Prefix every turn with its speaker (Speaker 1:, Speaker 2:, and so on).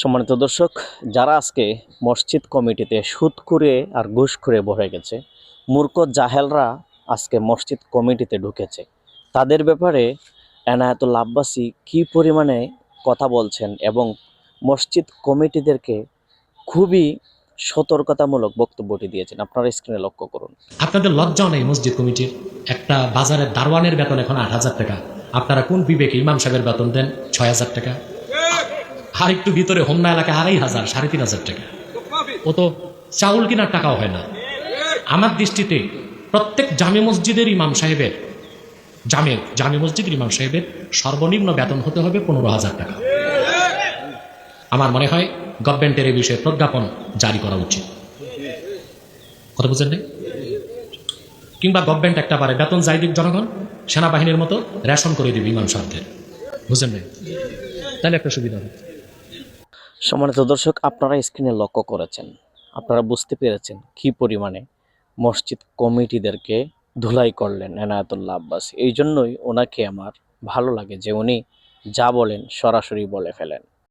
Speaker 1: সম্মানিত দর্শক, যারা আজকে মসজিদ কমিটিতে সুদ করে আর ঘুষ করে ভরে গেছে, মূর্খ জাহেলরা আজকে মসজিদ কমিটিতে ঢুকেছে। তাদের ব্যাপারে এনায়েতুল আব্বাসী কি পরিমাণে কথা বলছেন এবং মসজিদ কমিটিদেরকে খুবই সতর্কতামূলক বক্তব্যটি দিয়েছেন, আপনারা স্ক্রিনে লক্ষ্য করুন।
Speaker 2: আপনাদের লজ্জাও নেই মসজিদ কমিটির? একটা বাজারের দারোয়ানের বেতন এখন আট হাজার টাকা। আপনারা কোন বিবেকে ইমাম সাহেবের বেতন দেন? ছয় হাজার টাকা। আর একটু ভিতরে হোমনা এলাকায় আড়াই হাজার, সাড়ে তিন হাজার টাকা। ও তো চাউল কেনার টাকাও হয় না। আমার দৃষ্টিতে প্রত্যেক জামে মসজিদের ইমাম সাহেবের, জামে জামে মসজিদের ইমাম সাহেবের সর্বনিম্ন বেতন হতে হবে পনেরো হাজার টাকা। আমার মনে হয় গভর্নমেন্টের এই বিষয়ে প্রজ্ঞাপন জারি করা উচিত। কথা বুঝলেন নাই? কিংবা গভর্নমেন্ট একটা পারে বেতন যাই দিক জনগণ, সেনাবাহিনীর মতো রেশন করে দিবে ইমাম সাহেবদের। বুঝলেন নাই? তাহলে একটা সুবিধা হবে।
Speaker 1: সম্মানিত দর্শক, আপনারা স্ক্রিনে লক্ষ্য করেছেন, আপনারা বুঝতে পেরেছেন কি পরিমাণে মসজিদ কমিটিদেরকে ধুলাই করলেন এনায়তুল্লাহ আব্বাস। এই জন্যই ওনাকে আমার ভালো লাগে যে উনি যা বলেন সরাসরি বলে ফেলেন।